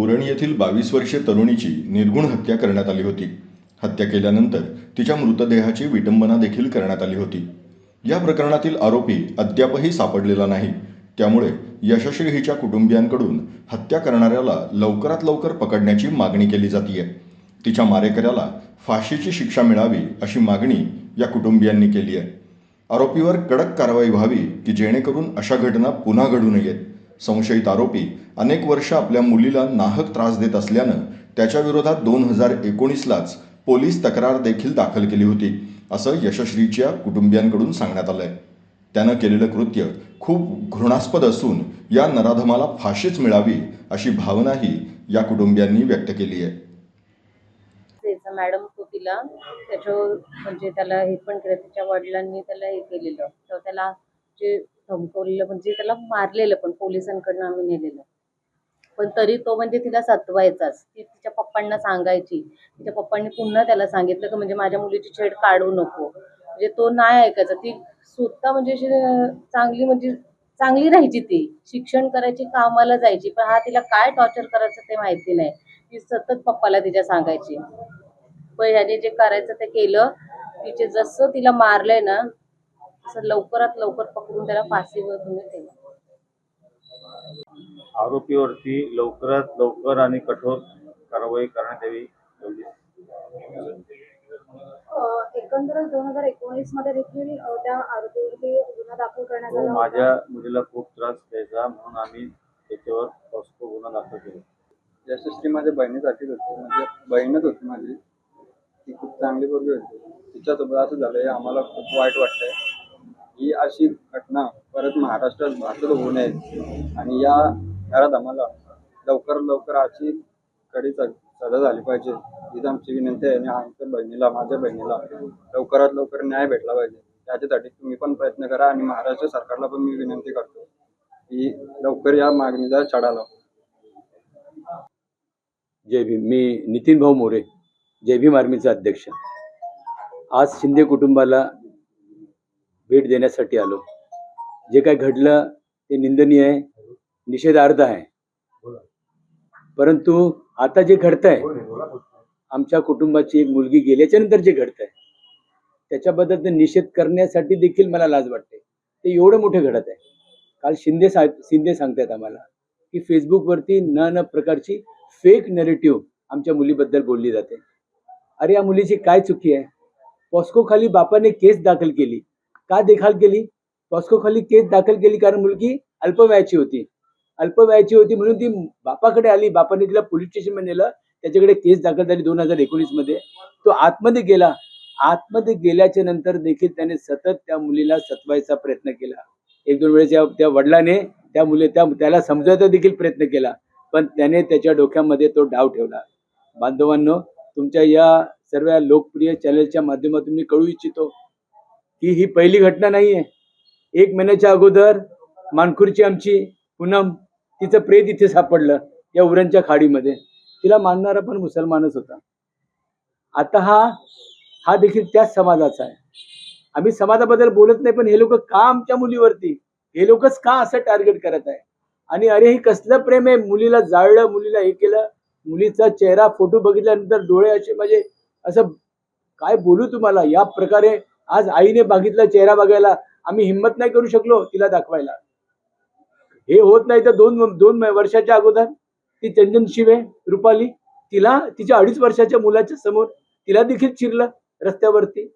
उरण येथील बावीस वर्षीय तरुणीची निर्गुण हत्या करण्यात आली होती. हत्या केल्यानंतर तिच्या मृतदेहाची विटंबना देखील करण्यात आली होती. या प्रकरणातील आरोपी अद्यापही सापडलेला नाही. त्यामुळे यशश्री हिच्या कुटुंबियांकडून हत्या करणाऱ्याला लवकरात लवकर पकडण्याची मागणी केली जाते तिच्या मारेकऱ्याला फाशीची शिक्षा मिळावी अशी मागणी या कुटुंबियांनी केली आहे आरोपीवर कडक कारवाई व्हावी की जेणेकरून अशा घटना पुन्हा घडू नयेत. संशयित आरोपी अनेक वर्ष आपल्या मुलीला नाहक त्रास देत असल्यानं त्याच्याविरोधात दोन हजार एकोणीसलाच पोलीस तक्रार देखील दाखल केली होती असं यशश्रीच्या कुटुंबियांकडून सांगण्यात आलंय. त्यानं केलेलं कृत्य खूप घृणास्पद असून या नराधमाला फाशीच मिळावी अशी भावनाही या कुटुंबियांनी व्यक्त केली आहे. मॅडम तो तिला त्याच्या म्हणजे त्याला हे पण केलं त्याच्या वडिलांनी त्याला हे केलेलं. तर त्याला जे धमकवलेलं म्हणजे त्याला मारलेलं पण पोलिसांकडनं आम्ही नेलेलं. पण तरी तो म्हणजे तिला सतवायचाच. ती तिच्या पप्पांना सांगायची. तिच्या पप्पांनी पुन्हा त्याला सांगितलं की म्हणजे माझ्या मुलीची छेड काढू नको. म्हणजे तो नाही ऐकायचा. ती स्वतः म्हणजे अशी चांगली म्हणजे चांगली राहायची ती. शिक्षण करायची कामाला जायची पण हा तिला काय टॉर्चर करायचं ते माहिती नाही. ती सतत पप्पाला तिच्या सांगायची. पण ह्याने जे करायचं ते केलं. तिचे जसं तिला मारलंय ना तसं लवकरात लवकर पकडून त्याला फाशीवर तुम्ही ठेवा. आरोपीवरती लवकरात लवकर आणि कठोर कारवाई करण्यात यावी. एकंदरच दोन हजार एकोणीसमध्ये देखील त्या आरोपीवरती गुन्हा दाखल करण्यात तो आला होता. माझ्या मुलीला खूप त्रास द्यायचा म्हणून आम्ही त्याच्यावर पॉस्को गुन्हा दाखल केला. यशस्वी माझ्या बहिणीसाठीच होती म्हणजे बहीणच होती माझी ती खूप चांगली पोरगी होती. तिच्यासोबत असं झालंय आम्हाला खूप वाईट वाटतंय. ही अशी घटना परत महाराष्ट्रात भारतात होऊ नये. आणि या घरात आम्हाला लवकर लवकर अशी कडी सजा झाली पाहिजे. हीच आमची विनंती आहे. आणि आमच्या बहिणीला माझ्या बहिणीला लवकरात लवकर न्याय भेटला पाहिजे. त्याच्यासाठी तुम्ही पण प्रयत्न करा आणि महाराष्ट्र सरकारला पण मी विनंती करतो की लवकर या मागणीचा छडा लाव. जय भीम. मी नितीन भाऊ मोरे जय भीम आर्मीचा अध्यक्ष. आज शिंदे कुटुंबाला भेट देण्यासाठी आलो. जे काय घडलं ते निंदनीय आहे निषेधार्ध आहे. परंतु आता जे घडत आहे आमच्या कुटुंबाची एक मुलगी गेल्याच्यानंतर जे घडत आहे त्याच्याबद्दल ते निषेध करण्यासाठी देखील मला लाज वाटते. ते एवढं मोठं घडत आहे. काल शिंदे सा शिंदे सांगतायत आम्हाला की फेसबुकवरती न न प्रकारची फेक नेरेटिव्ह आमच्या मुलीबद्दल बोलली जाते. अरे या मुलीची काय चुकी आहे? पॉस्को खाली बापाने केस दाखल केली. का देखाल केली? पॉस्को खाली केस दाखल केली कारण मुलगी अल्पवयाची होती. अल्पवयाची होती म्हणून ती बापाकडे आली. बापाने तिला पोलीस स्टेशनमध्ये नेलं. त्याच्याकडे केस दाखल झाली दोन हजार एकोणीसमध्ये. तो आतमध्ये गेला. आतमध्ये गेल्याच्यानंतर देखील त्याने सतत त्या मुलीला सतवायचा प्रयत्न केला. एक दोन वेळेस त्या वडिलाने त्या मुली त्या त्याला समजायचा देखील प्रयत्न केला. पण त्याने त्याच्या डोक्यामध्ये तो डाव ठेवला. बांधवांनो तुमच्या या सर्व लोकप्रिय चॅनलच्या माध्यमातून मी कळू इच्छितो. की ही पहिली घटना नाही आहे एक महिन्याच्या अगोदर मानखुरची आमची पूनम तिचं प्रेत इथे सापडलं या उरणच्या खाडीमध्ये. तिला मानणारा पण मुसलमानच होता. आता हा हा देखील त्याच समाजाचा आहे. आम्ही समाजाबद्दल बोलत नाही पण हे लोक का आमच्या मुलीवरती? हे लोकच का असं टार्गेट करत आहे? आणि अरे हे कसलं प्रेम आहे? मुलीला जाळलं मुलीला हे केलं मुलीचा चेहरा फोटो बघितल्यानंतर डोळे असे म्हणजे असं काय बोलू तुम्हाला? या प्रकारे आज आईने बघितला चेहरा बघायला आम्ही हिंमत नाही करू शकलो तिला दाखवायला. हे होत नाही तर दोन दोन वर्षाच्या अगोदर ती चंदन शिवे रुपाली तिला तिच्या अडीच वर्षाच्या मुलाच्या समोर तिला देखील चिरलं रस्त्यावरती.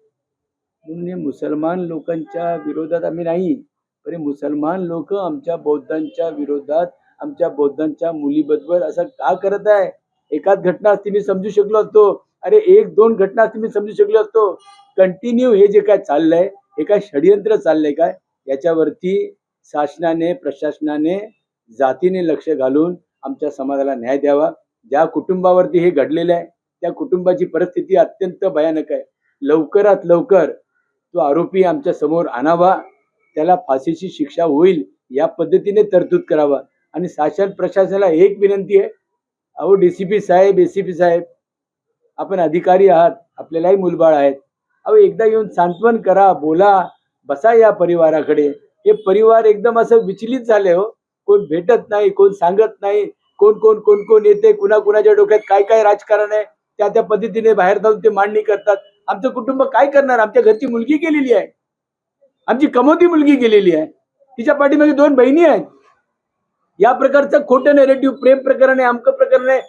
म्हणून मुसलमान लोकांच्या विरोधात आम्ही नाही पण मुसलमान लोक आमच्या बौद्धांच्या विरोधात आमच्या बौद्धांच्या मुलीबद्दल असं का करत आहे? एकाच घटना असती मी समजू शकलो असतो. अरे एक दोन घटना असती मी समजू शकलो असतो. कंटिन्यू हे जे काय चाललंय हे काय षडयंत्र चाललंय काय याच्यावरती शासनाने प्रशासनाने जातीने लक्ष घालून आमच्या समाजाला न्याय द्यावा. ज्या कुटुंबावरती हे घडलेलं आहे त्या कुटुंबाची परिस्थिती अत्यंत भयानक आहे. लवकरात लवकर तो आरोपी आमच्यासमोर आणावा त्याला फाशीची शिक्षा होईल या पद्धतीने तरतूद करावा. आणि शासन प्रशासनाला एक विनंती आहे अहो डीसीपी साहेब एसीपी साहेब आपण अधिकारी आहात आपल्यालाही मुलबाळ आहेत. अहो एकदा येऊन सांत्वन करा बोला बसा या परिवाराकडे. हे परिवार एकदम असं विचलित झाले हो. कोण भेटत नाही कोण सांगत नाही कोण कोण कोण कोण येते कुणा कुणाच्या डोक्यात काय काय राजकारण आहे त्या त्या पद्धतीने बाहेर जाऊन ते मांडणी करतात. आमचं कुटुंब काय करणार? आमच्या घरची मुलगी गेलेली आहे. आमची कमवती मुलगी गेलेली आहे. तिच्या पाठीमागे दोन बहिणी आहेत. या प्रकारचं खोटं नेरेटिव्ह प्रेम प्रकरण आहे अमकं प्रकरण आहे.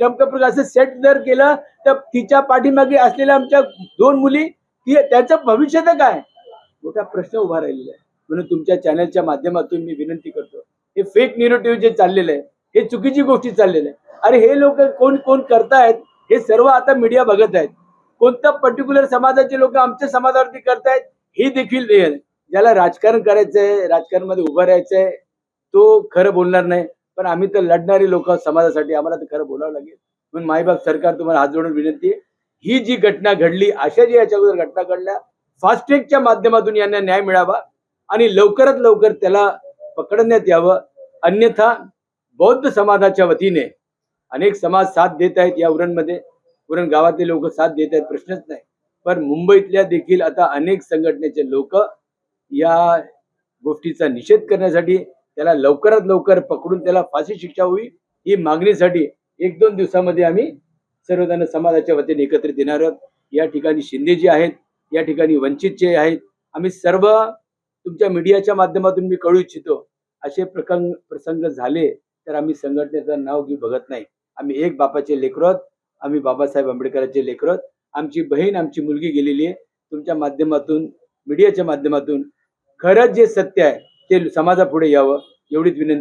चमकं प्रकरण असं सेट जर केलं तर तिच्या पाठीमागे असलेल्या आमच्या दोन मुली ती त्याचं भविष्य तर काय? मोठा प्रश्न उभा राहिलेला आहे. म्हणून तुमच्या चॅनलच्या माध्यमातून मी विनंती करतो. हे फेक निरोटिव्ह जे चाललेलं आहे हे चुकीची गोष्टी चाललेलं आहे. अरे हे लोक कोण कोण करतायत हे सर्व आता मीडिया बघत आहेत. कोणत्या पर्टिक्युलर समाजाचे लोक आमच्या समाजावरती करतायत हे देखील हे आहे. ज्याला राजकारण करायचंय राजकारणामध्ये उभं राहायचंय तो खरं बोलणार नाही. पण आम्ही तर लढणारी लोक समाजासाठी आम्हाला तर खरं बोलावं लागेल. म्हणून माईबाप सरकार तुम्हाला हात जोडून विनंती आहे. ही जी घटना घडली अशा जी याच्या अगोदर घटना घडल्या फास्टॅगच्या माध्यमातून यांना न्याय मिळावा आणि लवकरात लवकर त्याला पकडण्यात यावं. अन्यथा बौद्ध समाजाच्या वतीने अनेक समाज साथ देत आहेत या उरणमध्ये. उरण गावातले लोक साथ देत आहेत प्रश्नच नाही. पण मुंबईतल्या देखील आता अनेक संघटनेचे लोक या गोष्टीचा निषेध करण्यासाठी त्याला लवकरात लवकर पकडून त्याला फाशी शिक्षा होईल ही मागणीसाठी एक दोन दिवसामध्ये आम्ही सर्वजण समाजाच्या वतीने एकत्रित येणार आहोत या ठिकाणी शिंदे जे आहेत या ठिकाणी वंचित जे आहेत आम्ही सर्व तुमच्या मीडियाच्या माध्यमातून मी कळू इच्छितो असे प्रकंग प्रसंग झाले तर आम्ही संघटनेचं नाव घेऊ बघत नाही आम्ही एक बापाचे लेकर आहोत. आम्ही बाबासाहेब आंबेडकरांचे लेकर आहोत. आमची बहीण आमची मुलगी गेलेली आहे तुमच्या माध्यमातून मीडियाच्या माध्यमातून खरंच जे सत्य आहे ते समाजापुढे यावं एवढीच विनंती